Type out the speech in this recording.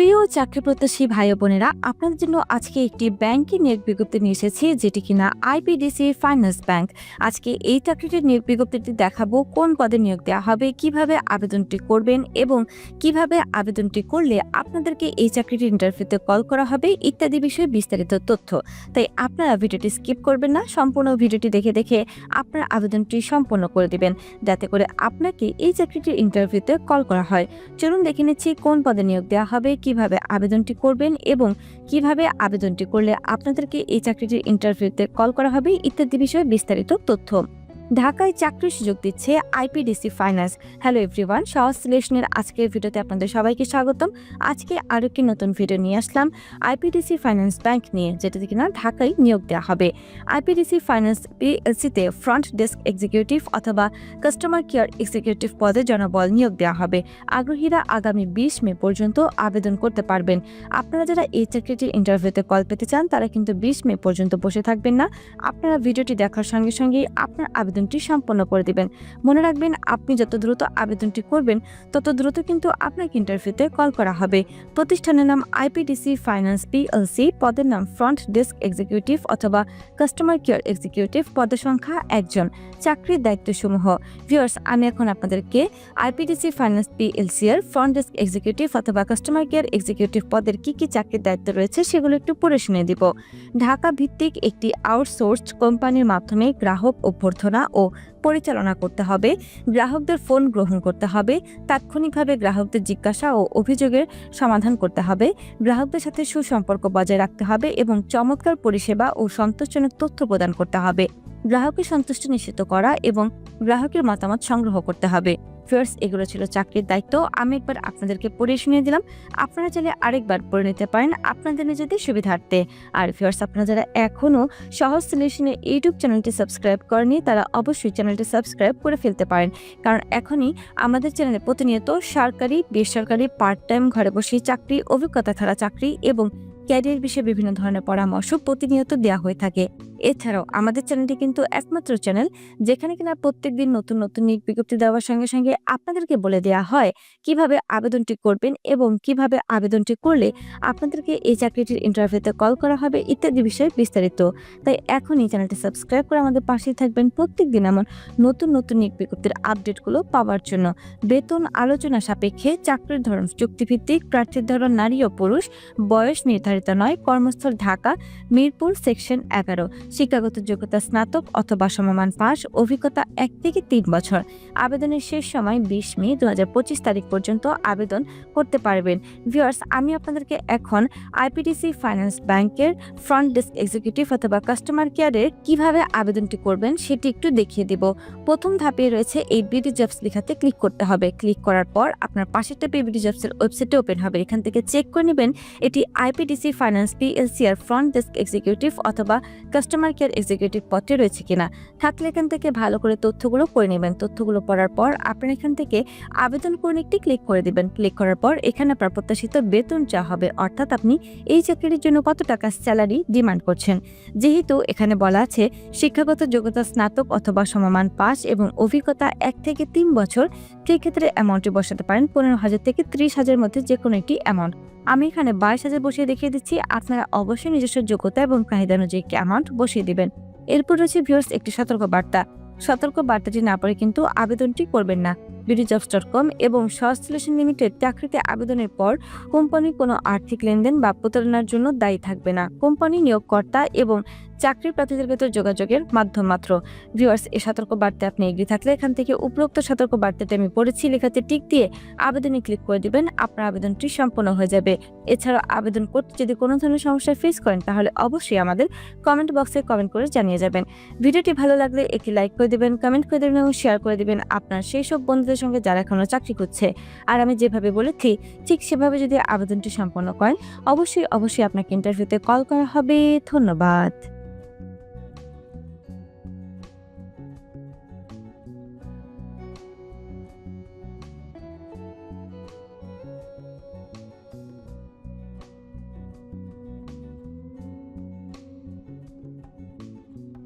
প্রিয় চাকরি প্রত্যাশী ভাই বোনেরা, আপনাদের জন্য আজকে একটি ব্যাংকিং নিয়োগ বিজ্ঞপ্তি নিয়ে এসেছি, যেটি কিনা আইপিডিসি ফাইন্যান্স ব্যাংক। আজকে এই চাকরিটির নিয়োগ বিজ্ঞপ্তিটি দেখাবো, কোন পদে নিয়োগ দেওয়া হবে, কীভাবে আবেদনটি করবেন এবং কীভাবে আবেদনটি করলে আপনাদেরকে এই চাকরিটির ইন্টারভিউতে কল করা হবে ইত্যাদি বিষয়ে বিস্তারিত তথ্য। তাই আপনারা ভিডিওটি স্কিপ করবেন না, সম্পূর্ণ ভিডিওটি দেখে দেখে আপনার আবেদনটি সম্পন্ন করে দিবেন, যাতে করে আপনাকে এই চাকরিটির ইন্টারভিউতে কল করা হয়। চলুন দেখে নিচ্ছি কোন পদে নিয়োগ দেওয়া হবে কীভাবে আবেদনটি করবেন এবং কীভাবে আবেদনটি করলে আপনাদেরকে এই চাকরিটির ইন্টারভিউতে কল করা হবে ইত্যাদি বিষয়ে বিস্তারিত তথ্য। ঢাকায় চাকরির সুযোগ দিচ্ছে আইপিডিসি ফাইন্যান্স। হ্যালো এভরিওয়ান সহজ সিলেকশনের আজকের ভিডিওতে আপনাদের সবাইকে স্বাগতম। আজকে আরও একটি নতুন ভিডিও নিয়ে আসলাম আইপিডিসি ফাইন্যান্স ব্যাংক নিয়ে, যেটা কিনা ঢাকায় নিয়োগ দেওয়া হবে। আইপিডিসি ফাইন্যান্স পিএলসিতে ফ্রন্ট ডেস্ক এক্সিকিউটিভ অথবা কাস্টমার কেয়ার এক্সিকিউটিভ পদে জনবল নিয়োগ দেওয়া হবে। আগ্রহীরা আগামী বিশ মে পর্যন্ত আবেদন করতে পারবেন। আপনারা যারা এই চাকরিটির ইন্টারভিউতে কল পেতে চান, তারা কিন্তু বিশ মে পর্যন্ত বসে থাকবেন না। আপনারা ভিডিওটি দেখার সঙ্গে সঙ্গেই আপনার আবেদনটি সম্পন্ন করে দিবেন। মনে রাখবেন, আপনি যত দ্রুত আবেদনটি করবেন, তত দ্রুত কিন্তু আপনাকে ইন্টারভিউতে কল করা হবে। প্রতিষ্ঠানের নাম আইপিডিসি ফাইন্যান্স পিএলসি পদের নাম ফ্রন্ট ডেস্ক এক্সিকিউটিভ অথবা কাস্টমার কেয়ার এক্সিকিউটিভ পদের সংখ্যা একজন। চাকরির দায়িত্বসমূহ। ভিউয়ার্স আমি এখন আপনাদেরকে আইপিডিসি ফাইন্যান্স পিএলসি এর ফ্রন্ট ডেস্ক এক্সিকিউটিভ অথবা কাস্টমার কেয়ার এক্সিকিউটিভ পদের কি কি চাকরির দায়িত্ব রয়েছে সেগুলো একটু পড়ে শুনে দিব। ঢাকা ভিত্তিক একটি আউটসোর্সড কোম্পানির মাধ্যমে গ্রাহক অভ্যর্থনা ও পরিচালনা করতে হবে। গ্রাহকদের ফোন গ্রহণ করতে হবে। তাৎক্ষণিকভাবে গ্রাহকদের জিজ্ঞাসা ও অভিযোগের সমাধান করতে হবে। গ্রাহকদের সাথে সুসম্পর্ক বজায় রাখতে হবে এবং চমৎকার পরিষেবা ও সন্তোষজনক তথ্য প্রদান করতে হবে। গ্রাহকের সন্তুষ্টি নিশ্চিত করা এবং গ্রাহকের মতামত সংগ্রহ করতে হবে। ফিয়ার্স এগুলো ছিল চাকরির দায়িত্ব। আমি একবার আপনাদেরকে পড়ে শুনিয়ে দিলাম। আপনারা চাইলে আরেকবার পড়ে নিতে পারেন আপনাদের নিজেদের সুবিধার্থে। আর ফিয়ার্স আপনারা যারা এখনও সহজ সলিউশনের ইউটিউব চ্যানেলটি সাবস্ক্রাইব করেনি তারা অবশ্যই চ্যানেলটি সাবস্ক্রাইব করে ফেলতে পারেন। কারণ এখনই আমাদের চ্যানেলে প্রতিনিয়ত সরকারি, বেসরকারি পার্ট টাইম ঘরে বসে চাকরি, অভিজ্ঞতা ছাড়া চাকরি এবং ক্যারিয়ার বিষয়ে বিভিন্ন ধরনের পরামর্শ প্রতিনিয়ত দেওয়া হয়ে থাকে। এছাড়াও আমাদের চ্যানেলটি কিন্তু একমাত্র চ্যানেল যেখানে কিনা প্রত্যেকদিন নতুন নতুন নিয়োগ বিজ্ঞপ্তি দেওয়ার সঙ্গে সঙ্গে আপনাদেরকে বলে দেওয়া হয় কীভাবে আবেদনটি করবেন এবং কীভাবে আবেদনটি করলে আপনাদেরকে এই চাকরিটির ইন্টারভিউতে কল করা হবে ইত্যাদি বিষয়ে বিস্তারিত। তাই এখনই চ্যানেলটি সাবস্ক্রাইব করে আমাদের পাশেই থাকবেন প্রত্যেক দিন এমন নতুন নতুন নিয়োগ বিজ্ঞপ্তির আপডেটগুলো পাওয়ার জন্য। বেতন আলোচনা সাপেক্ষে চাকরির ধরন, চুক্তিভিত্তিক, প্রার্থীর ধরন, নারী ও পুরুষ, বয়স নির্ধারিত নয়, কর্মস্থল ঢাকা, মিরপুর সেকশন এগারো। শিক্ষাগত যোগ্যতা স্নাতক অথবা সমমান পাস অভিজ্ঞতা এক থেকে তিন বছর। আবেদনের শেষ সময় বিশ মে দু হাজার পঁচিশ তারিখ পর্যন্ত আবেদন করতে পারবেন। ভিউয়ার্স, আমি আপনাদেরকে এখন আইপিডিসি ফাইন্যান্স ব্যাংকের ফ্রন্ট ডেস্ক এক্সিকিউটিভ অথবা কাস্টমার কেয়ারে কীভাবে আবেদনটি করবেন সেটি একটু দেখিয়ে দিব। প্রথম ধাপে রয়েছে এই বিডি জবস লেখাতে ক্লিক করতে হবে। ক্লিক করার পর আপনার পাশেরটা বিডি জবসের ওয়েবসাইটে ওপেন হবে। এখান থেকে চেক করে নেবেন এটি আইপিডিসি ফাইন্যান্স পিএলসি আর ফ্রন্ট ডেস্ক এক্সিকিউটিভ অথবা কাস্টমার কেয়ার এক্সিকিউটিভ পদটি রয়েছে কিনা, থাকলে এখান থেকে ভালো করে তথ্যগুলো পড়ে নেবেন। তথ্যগুলো পড়ার পর আপনার এখান থেকে আবেদন করুন একটি ক্লিক করে দিবেন। ক্লিক করার পর এখানে আপনার প্রত্যাশিত বেতন চা হবে, অর্থাৎ আপনি এই চাকরির জন্য কত টাকা স্যালারি ডিমান্ড করছেন। যেহেতু এখানে বলা আছে, শিক্ষাগত যোগ্যতা স্নাতক অথবা সমমান পাস এবং অভিজ্ঞতা এক থেকে তিন বছর, সেক্ষেত্রে অ্যামাউন্টটি বসাতে পারেন পনেরো হাজার থেকে ত্রিশ হাজারের মধ্যে যে কোনো একটি অ্যামাউন্ট আমি এখানে বাইশ হাজার বসিয়ে দেখিয়ে দিচ্ছি, আপনারা অবশ্যই নিজস্ব যোগ্যতা এবং চাহিদা অনুযায়ী অ্যামাউন্ট বসিয়ে দিবেন। এরপর রয়েছে ভিউর্স একটি সতর্ক বার্তা। সতর্ক বার্তাটি না পড়ে কিন্তু আবেদনটি করবেন না। বিডিজবস কম এবং সলিউশন লিমিটেড চাকরিতে আবেদনের পর কোম্পানি কোনো আর্থিক লেনদেন বা প্রতারণার জন্য দায়ী থাকবে না। কোম্পানি নিয়োগকর্তা এবং চাকরির প্রার্থীদের ভেতর যোগাযোগের মাধ্যম মাত্র। ভিউয়ার্স এই সতর্ক বার্তা আপনি এগ্রি থাকলে এখান থেকে উপরোক্ত সতর্ক বার্তাটি আমি পড়েছি। লেখাতে টিক দিয়ে আবেদনে ক্লিক করে দিবেন, আপনার আবেদনটি সম্পন্ন হয়ে যাবে। এছাড়াও আবেদন করতে যদি কোনো ধরনের সমস্যা ফেস করেন, তাহলে অবশ্যই আমাদের কমেন্ট বক্সে কমেন্ট করে জানিয়ে যাবেন। ভিডিওটি ভালো লাগলে একটি লাইক করে দেবেন, কমেন্ট করে দেবেন এবং শেয়ার করে দিবেন। আপনার সেই সব বন্ধুদের সঙ্গে যারা এখনও চাকরি করছে আর আমি যেভাবে বলেছি, ঠিক সেভাবে যদি আবেদনটি সম্পন্ন করেন, অবশ্যই অবশ্যই আপনাকে ইন্টারভিউতে কল করা হবে। ধন্যবাদ।